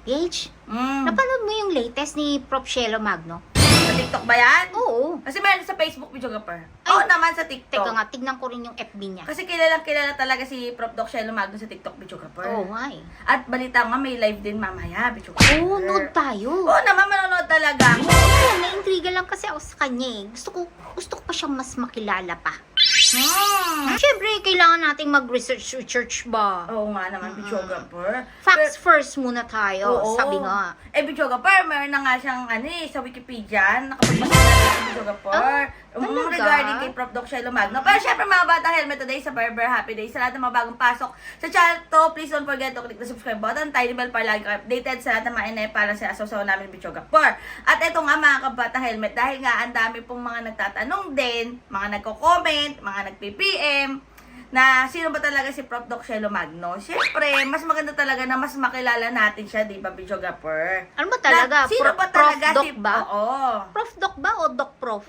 Gage, Mm. napanood mo yung latest ni Prof. Shelo Magno? Sa TikTok ba yan? Oo. Kasi meron sa Facebook, videographer. Ay. Oo naman sa TikTok. Teka nga, tignan ko rin yung FB niya. Kasi kilalang kilala talaga si Prof. Doc Shelo Magno sa TikTok videographer. Oo nga eh. At balita nga may live din mamaya, videographer. Oo, nood tayo. Oo naman, manonood talaga. Oo, naintriga lang kasi ako sa kanya eh. Gusto ko, gusto ko pa siyang mas makilala pa. Hmm. Siyempre, kailangan nating mag-research research ba? Oo nga naman, videographer. Facts first muna tayo, Oo. sabi nga. Eh, videographer, meron na nga siyang ano eh, sa Wikipedia, nakapagbasa na videographer. Um, talaga? regarding kay Prof. Doc Shelo Magno. Pero syempre mga bata, helmet today sa Berber Happy Day. Sa lahat ng mga bagong pasok sa channel to, please don't forget to click the subscribe button, tiny bell para lagi updated sa lahat ng mga inay para sa asaw namin videographer. At eto nga mga kabata helmet, dahil nga ang dami pong mga nagtatanong din, mga nagko-comment, mga nag-PPM, na sino ba talaga si Prof. Doc Shelo Magno? Siyempre, mas maganda talaga na mas makilala natin siya, di ba, videographer? Ano ba talaga? Na, sino Pro- ba talaga Prof. Doc si... ba? Oo. Prof. Doc ba o Doc Prof?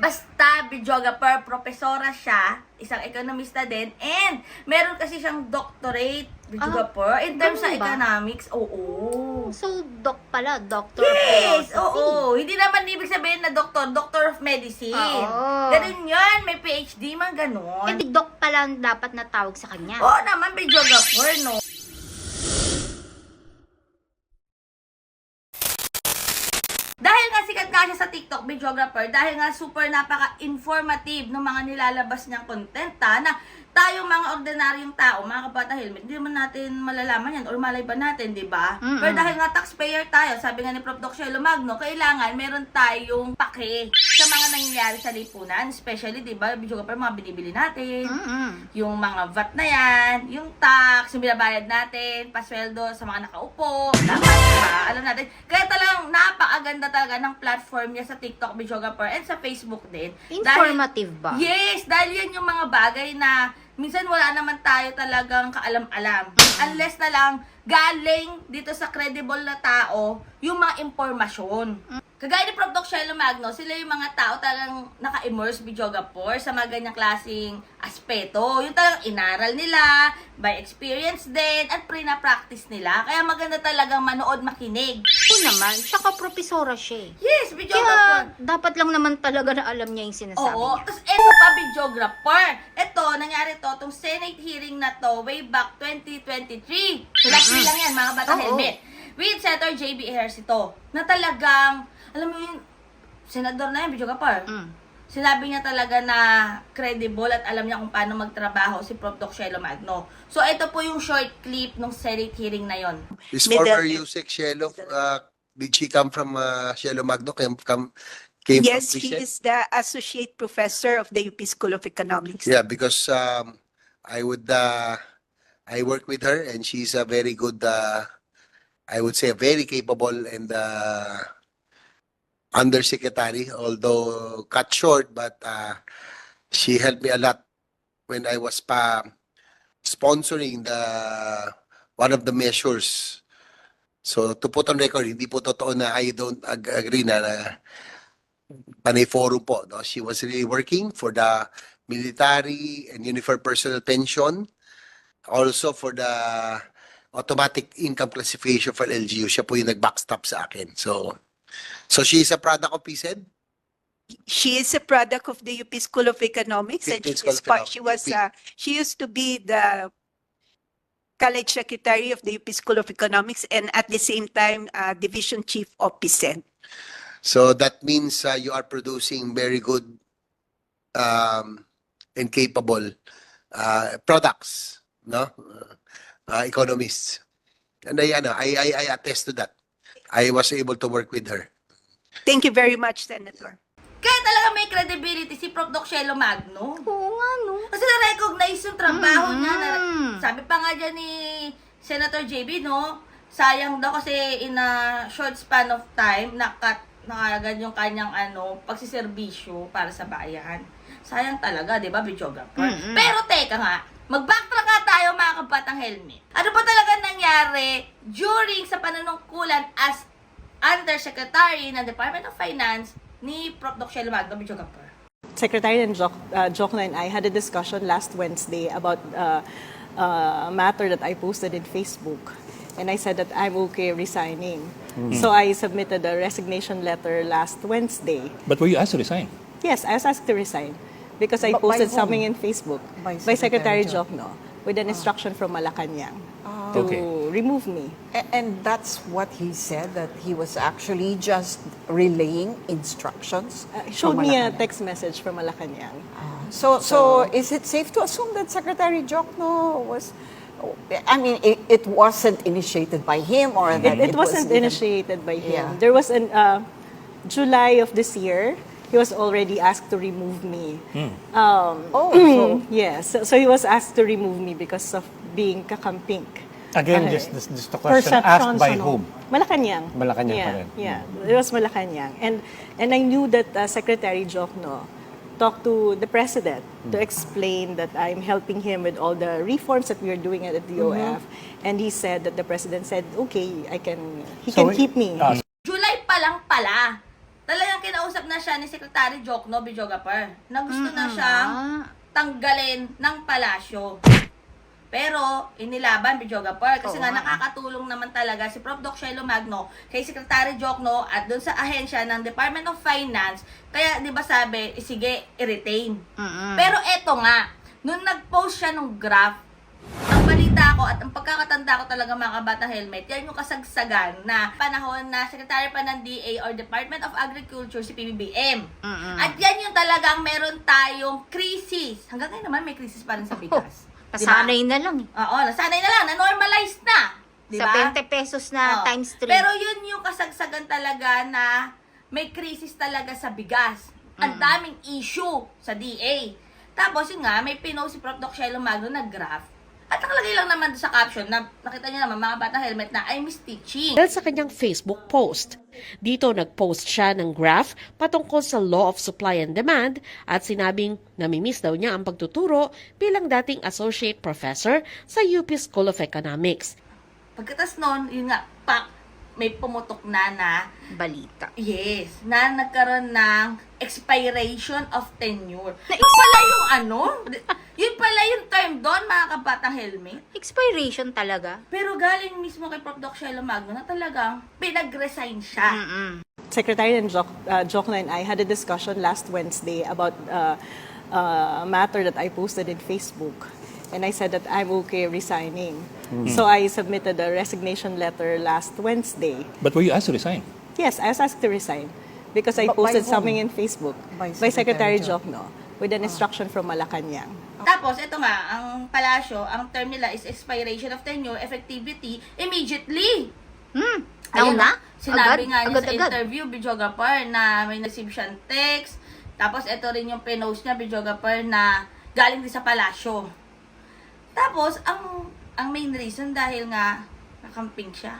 Basta, videographer, profesora siya, isang ekonomista din, and meron kasi siyang doctorate, videographer, in terms sa ba? economics. Oo. So, Doc pala, Doctor Yes! Philosophy. Oo. Hindi naman ibig sabihin na doctor, doctor of medicine. Oo. Ganun yun. May PhD man ganun. Eh, Doc pala ang dapat na tawag sa kanya. Oo naman, videographer, no? Dahil nga sikat nga siya sa TikTok videographer, dahil nga super napaka-informative ng mga nilalabas niyang content, ha, na tayong mga ordinaryong tao, mga kabata helmet, hindi naman natin malalaman yan or malay ba natin, di ba? Pero dahil nga taxpayer tayo, sabi nga ni Prof. Doc Shelo Magno, kailangan meron tayong pake sa mga nangyayari sa lipunan, especially, di ba, videographer, mga binibili natin, Mm-mm. yung mga VAT na yan, yung tax, yung binabayad natin, pasweldo sa mga nakaupo, dapat, diba? Alam natin. Kaya talagang napakaganda talaga ng platform niya sa TikTok, Videographer, and sa Facebook din. Informative ba? Yes, dahil yan yung mga bagay na minsan wala naman tayo talagang kaalam-alam. Unless na lang galing dito sa credible na tao yung mga impormasyon. Kagaya ni Prof. Doc Magno, sila yung mga tao talagang naka-immerse videographer sa mga ganyang klaseng aspeto. Yung talagang inaral nila, by experience din, at pre-na-practice nila. Kaya maganda talagang manood, makinig. Oo naman. Tsaka profesora siya eh. Yes, videographer. Kaya dapat lang naman talaga na alam niya yung sinasabi Oo. niya. Tapos eto pa, videographer. Ito, nangyari to, itong Senate hearing na to, way back 2023. So, last lang yan, mga bata Oo. helmet. With Senator J.B. Ejercito, na talagang, alam mo yun, senador na yan, videographer. Mm. Sinabi niya talaga na credible at alam niya kung paano magtrabaho si Prof. Doc Shelo Magno. So, ito po yung short clip ng Senate hearing na yon. This former USEC Shelo, uh, did she come from uh, Shelo Magno? Came, come, came Yes, from he Quezon? is the associate professor of the UP School of Economics. Yeah, because um, I would, uh, I work with her and she's a very good, uh, I would say a very capable and uh, undersecretary, although cut short, but uh, she helped me a lot when I was pa sponsoring the one of the measures. So to put on record, hindi po totoo na I don't ag- agree na, na panay forum po. No? She was really working for the military and uniform personnel pension. Also for the automatic income classification for LGU. Siya po yung nag-backstop sa akin. So, so she is a product of PSED? She is a product of the UP School of Economics and she School is of part, she was, uh, she used to be the college secretary of the UP School of Economics and at the same time, uh, division chief of PSEN. So that means uh, you are producing very good um, and capable uh, products, no? Uh, economists. And I, ano, I, I, I attest to that. I was able to work with her. Thank you very much, Senator. Kaya talaga may credibility si Prof. Doc Shelo Magno. Oo nga, no? Kasi na-recognize yung trabaho Mm. niya. Na, sabi pa nga dyan ni Senator JB, no? Sayang daw kasi in a short span of time, nakat nakagad yung kanyang ano, pagsiservisyo para sa bayan. Sayang talaga, di ba, videographer? Mm-mm. Pero teka nga, mag-backtrack nga tayo mga kabatang helmet. Ano pa talaga nangyari during sa panunungkulan as Undersecretary ng Department of Finance ni Prof. Doc Shelo Magno? Secretary and Joc, uh, Jokna and I had a discussion last Wednesday about uh, uh, a matter that I posted in Facebook. and I said that I'm okay resigning. So I submitted a resignation letter last Wednesday. But were you asked to resign? Yes, I was asked to resign because I But posted something in Facebook By by Secretary Secretary Jo- Jokno with an instruction from Malacanang to Okay. Remove me. And that's what he said, that he was actually just relaying instructions. Uh, he showed me a text message from Malacanang. So, so is it safe to assume that Secretary Jokno was, I mean, it, it wasn't initiated by him or that It, it was wasn't given- initiated by him. Yeah. There was an uh, July of this year. He was already asked to remove me. Um, Oh, so yes, so, so he was asked to remove me because of being kakampink. Again, Okay. just, just, just a question, asked by whom? Malacanang. Malacanang yeah, pa rin. Yeah, it was Malacanang. And, and I knew that uh, Secretary Jokno talked to the president to Hmm. explain that I'm helping him with all the reforms that we are doing at the DOF. Mm-hmm. And he said that the president said, okay, I can, he So, can keep me. ah, July pa lang pala. Talagang kinausap na siya ni Secretary Jokno Bijogaper na gusto na siyang tanggalin ng palasyo. Pero, inilaban, Bijogaper. Kasi Oo nga, nga. nakakatulong naman talaga si Prof. Doc Shelo Magno kay Secretary Jokno at doon sa ahensya ng Department of Finance. Kaya, di ba sabi, eh, sige, i-retain. Mm-mm. Pero eto nga, nung nag-post siya ng graph, balita ko at ang pagkakatanda ko talaga mga kabata helmet, yan yung kasagsagan na panahon na Secretary pa ng DA or Department of Agriculture si PBBM. Mm-mm. At yan yung talagang meron tayong crisis. Hanggang ngayon naman may crisis pa rin sa bigas. Di ba? Pasanay na lang. eh. Oo, nasanay na lang, na-normalize na. Di Sa ba? 20 pesos na Oo. times 3. Pero yun yung kasagsagan talaga na may krisis talaga sa bigas. Ang daming issue sa DA. Tapos yun nga, may pinost si Prof. Doc Shelo Magno na graph. At nakalagay lang naman sa caption na nakita niyo naman mga bata helmet na I miss teaching. dahil sa kanyang Facebook post. Dito nag-post siya ng graph patungkol sa law of supply and demand at sinabing namimiss daw niya ang pagtuturo bilang dating associate professor sa UP School of Economics. Pagkatas nun, yun nga, pak, may pumutok na na Balita. Yes, na nagkaroon ng expiration of tenure. Na Yun pala yung ano? Yun pala yung term doon, mga kabatang helmet. Expiration talaga. Pero galing mismo kay Prof. Doc Shelo Magno na talagang pinag-resign siya. Mm-mm. Secretary and Jok, uh, Jokno and I had a discussion last Wednesday about uh, uh, a matter that I posted in Facebook. And I said that I'm okay resigning. So I submitted a resignation letter last Wednesday. But were you asked to resign? Yes, I was asked to resign because I But by posted whom? something in Facebook By by, Secretary Secretary Jo- Jokno with an instruction from Malacanang. Tapos, ito nga, ang palasyo, ang term nila is expiration of tenure, effectivity, immediately. Hmm. Ayun, Nauna? Sinabi Agad? nga niya sa Agad-agad. interview, videographer, na may receive siyang text. Tapos, ito rin yung pinost niya, videographer, na galing din sa palasyo. Tapos, ang ang main reason dahil nga nakamping siya.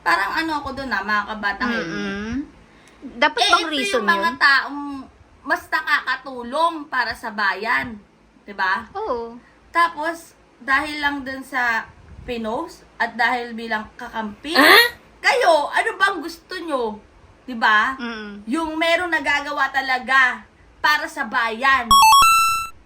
Parang ano ako doon na, mga kabatang. Mm-mm. Dapat Eh, bang ito reason yung mga yun? taong mas nakakatulong para sa bayan. 'Di ba? Oo. Tapos, dahil lang dun sa pinost at dahil bilang kakampi, kayo, ano bang gusto nyo? 'Di ba? Mm. Yung merong nagagawa talaga para sa bayan.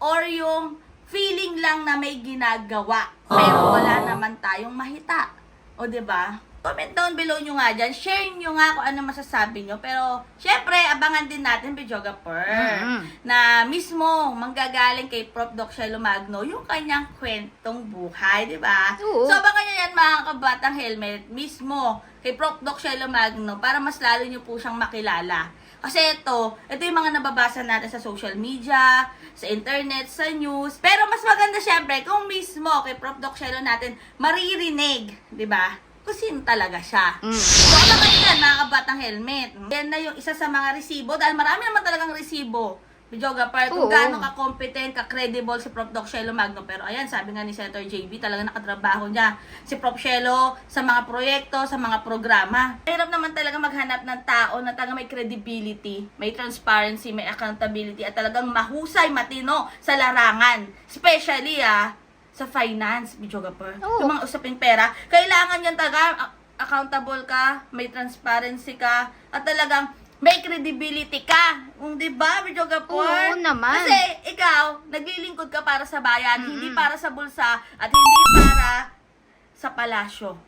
Or yung feeling lang na may ginagawa, pero wala naman tayong mahita. O 'di ba? Comment down below nyo nga dyan. Share nyo nga kung ano masasabi nyo. Pero, syempre, abangan din natin, Videographer, Mhm. na mismo manggagaling kay Prof. Doc Shelo Magno yung kanyang kwentong buhay, di ba? So, abangan nyo yan, mga kabatang helmet, mismo kay Prof. Doc Shelo Magno para mas lalo nyo po siyang makilala. Kasi ito, ito yung mga nababasa natin sa social media, sa internet, sa news. Pero mas maganda syempre kung mismo kay Prof. Doc Shelo natin maririnig, di ba? Kung sino talaga siya. Mm. So, abangan nyo yan, mga kabatang helmet. Yan na yung isa sa mga resibo, dahil marami naman talagang resibo. Videographer, kung Oo. gaano ka-competent, ka-credible si Prof. Doc Shelo Magno. Pero ayan, sabi nga ni Senator JB, talaga nakatrabaho niya si Prof. Shelo sa mga proyekto, sa mga programa. Hirap naman talaga maghanap ng tao na talaga may credibility, may transparency, may accountability, at talagang mahusay, matino sa larangan. Especially, ah, sa finance, videographer. Oo. Yung mga usaping pera, kailangan yan talaga accountable ka, may transparency ka, at talagang may credibility ka. Um, di ba, videographer? Oo naman. Kasi ikaw, naglilingkod ka para sa bayan, hindi para sa bulsa, at hindi para sa palasyo.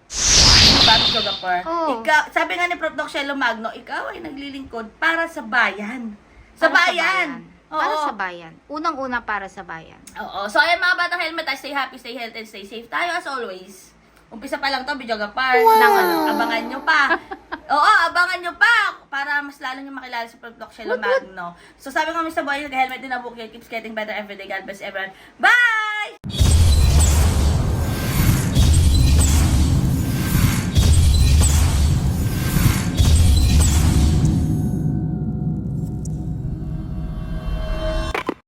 Diba, Gapur? Oo. Ikaw, sabi nga ni Prof. Doc Shelo Magno, ikaw ay naglilingkod para sa bayan. Sa Para bayan. Para Oo. sa bayan. Unang-una para sa bayan. Oo. So, ayan mga batang helmet, tayo stay happy, stay healthy, and stay safe tayo as always. Umpisa pa lang to, Bidyoga Park. Ng ano? Abangan nyo pa. Oo, abangan nyo pa para mas lalo nyo makilala si Prof. Doc Shelo Magno. So, sabi ko kami sa boy, nag-helmet din na book, keeps getting better every day. God bless everyone. Bye!